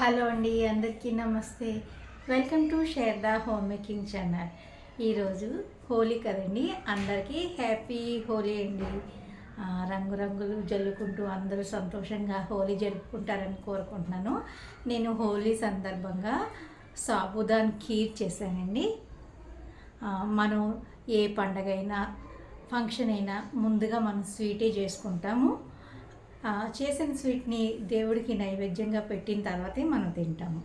Hello అండి అందరికీ నమస్తే. Welcome to Sharada home making channel. ఈరోజు హోలీ కదండి అందరికీ హ్యాపీ హోలీ అండి. రంగురంగులు జల్లుకుంటూ అందరూ సంతోషంగా హోలీ జరుపుకుంటారని కోరుకుంటున్నాను. నేను హోలీ సందర్భంగా సాబుదాన్ ఖీర్ చేశానండి. మనం ఏ పండగ అయినా ఫంక్షన్ అయినా ముందుగా మనం స్వీటే చేసుకుంటాము. చేసిన స్వీట్ని దేవుడికి నైవేద్యంగా పెట్టిన తర్వాతే మనం తింటాము.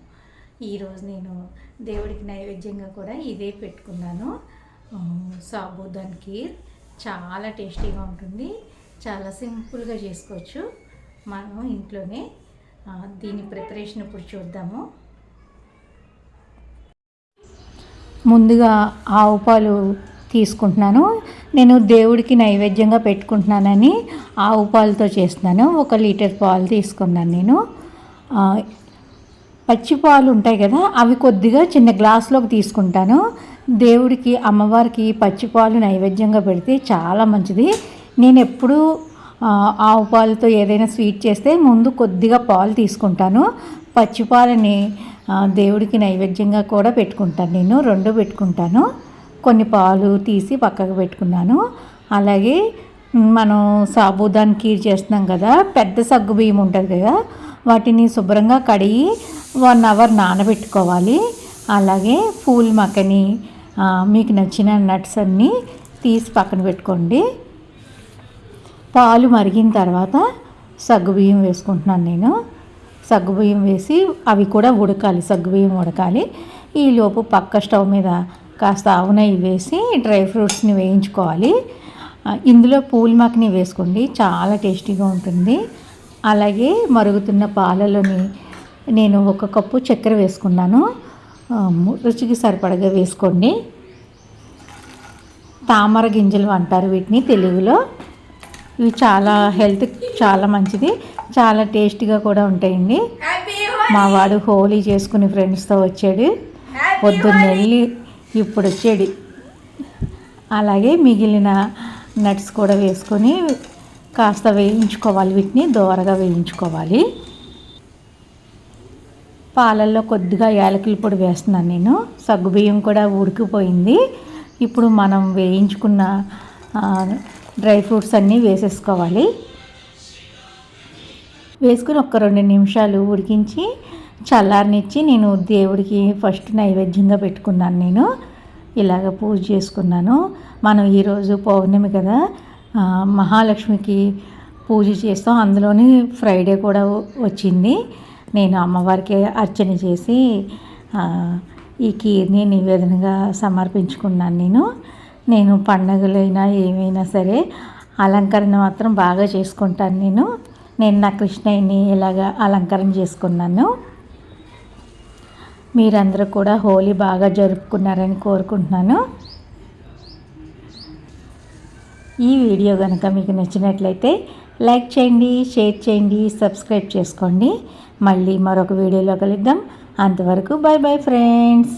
ఈరోజు నేను దేవుడికి నైవేద్యంగా కూడా ఇదే పెట్టుకున్నాను. సాబుదాన్ ఖీర్ చాలా టేస్టీగా ఉంటుంది. చాలా సింపుల్గా చేసుకోవచ్చు. మనం ఇంట్లోనే దీని ప్రిపరేషన్ ఇప్పుడు చూద్దాము. ముందుగా ఆవు పాలు తీసుకుంటున్నాను. నేను దేవుడికి నైవేద్యంగా పెట్టుకుంటున్నానని ఆవు పాలతో చేస్తున్నాను. ఒక లీటర్ పాలు తీసుకున్నాను నేను. పచ్చి పాలు ఉంటాయి కదా అవి కొద్దిగా చిన్న గ్లాస్లోకి తీసుకుంటాను. దేవుడికి అమ్మవారికి పచ్చి పాలు నైవేద్యంగా పెడితే చాలా మంచిది. నేను ఎప్పుడూ ఆవు పాలతో ఏదైనా స్వీట్ చేస్తే ముందు కొద్దిగా పాలు తీసుకుంటాను. పచ్చిపాలని దేవుడికి నైవేద్యంగా కూడా పెట్టుకుంటాను నేను. రెండు పెట్టుకుంటాను. కొన్ని పాలు తీసి పక్కకు పెట్టుకున్నాను. అలాగే మనం సాబుదాన్ కీర్ చేస్తున్నాం కదా పెద్ద సగ్గు బియ్యం ఉంటుంది కదా వాటిని శుభ్రంగా కడిగి వన్ అవర్ నానబెట్టుకోవాలి. అలాగే పూల్ మక్కని మీకు నచ్చిన నట్స్ అన్నీ తీసి పక్కన పెట్టుకోండి. పాలు మరిగిన తర్వాత సగ్గుబియ్యం వేసుకుంటున్నాను నేను. సగ్గుబియ్యం వేసి అవి కూడా ఉడకాలి సగ్గుబియ్యం ఉడకాలి. ఈలోపు పక్క స్టవ్ మీద కాస్త ఆవు నెయ్యి వేసి డ్రై ఫ్రూట్స్ని వేయించుకోవాలి. ఇందులో పూల్ మక్కని వేసుకోండి. చాలా టేస్టీగా ఉంటుంది. అలాగే మరుగుతున్న పాలలోని నేను ఒక కప్పు చక్కెర వేసుకున్నాను. రుచికి సరిపడగా వేసుకోండి. తామర గింజలు అంటారు వీటిని తెలుగులో. ఇవి చాలా హెల్త్ చాలా మంచిది. చాలా టేస్టీగా కూడా ఉంటాయండి. మా వాడు హోలీ చేసుకుని ఫ్రెండ్స్తో వచ్చాడు. పొద్దున్న వెళ్ళి ఇప్పుడు చెడి అలాగే మిగిలిన నట్స్ కూడా వేసుకొని కాస్త వేయించుకోవాలి వీటిని దోరగా వేయించుకోవాలి. పాలల్లో కొద్దిగా యాలకుల పొడి వేస్తున్నాను నేను. సగ్గుబియ్యం కూడా ఉడికిపోయింది. ఇప్పుడు మనం వేయించుకున్న డ్రై ఫ్రూట్స్ అన్నీ వేసేసుకోవాలి. వేసుకుని ఒక రెండు నిమిషాలు ఉడికించి చల్లారనిచ్చి నేను దేవుడికి ఫస్ట్ నైవేద్యంగా పెట్టుకున్నాను నేను. ఇలాగ పూజ చేసుకున్నాను. మనం ఈరోజు పౌర్ణమి కదా మహాలక్ష్మికి పూజ చేస్తాం. అందులోని ఫ్రైడే కూడా వచ్చింది. నేను అమ్మవారికి అర్చన చేసి ఈ కీర్ని నివేదనగా సమర్పించుకున్నాను నేను. నేను పండగలైనా ఏమైనా సరే అలంకరణ మాత్రం బాగా చేసుకుంటాను నేను. నేను నా కృష్ణయ్యని ఇలాగ అలంకరణ చేసుకున్నాను. మీరందరూ కూడా హోలీ బాగా జరుపుకున్నారని కోరుకుంటున్నాను. ఈ వీడియో కనుక మీకు నచ్చినట్లయితే లైక్ చేయండి షేర్ చేయండి సబ్స్క్రైబ్ చేసుకోండి. మళ్ళీ మరొక వీడియోలో కలుద్దాం. అంతవరకు బాయ్ బాయ్ ఫ్రెండ్స్.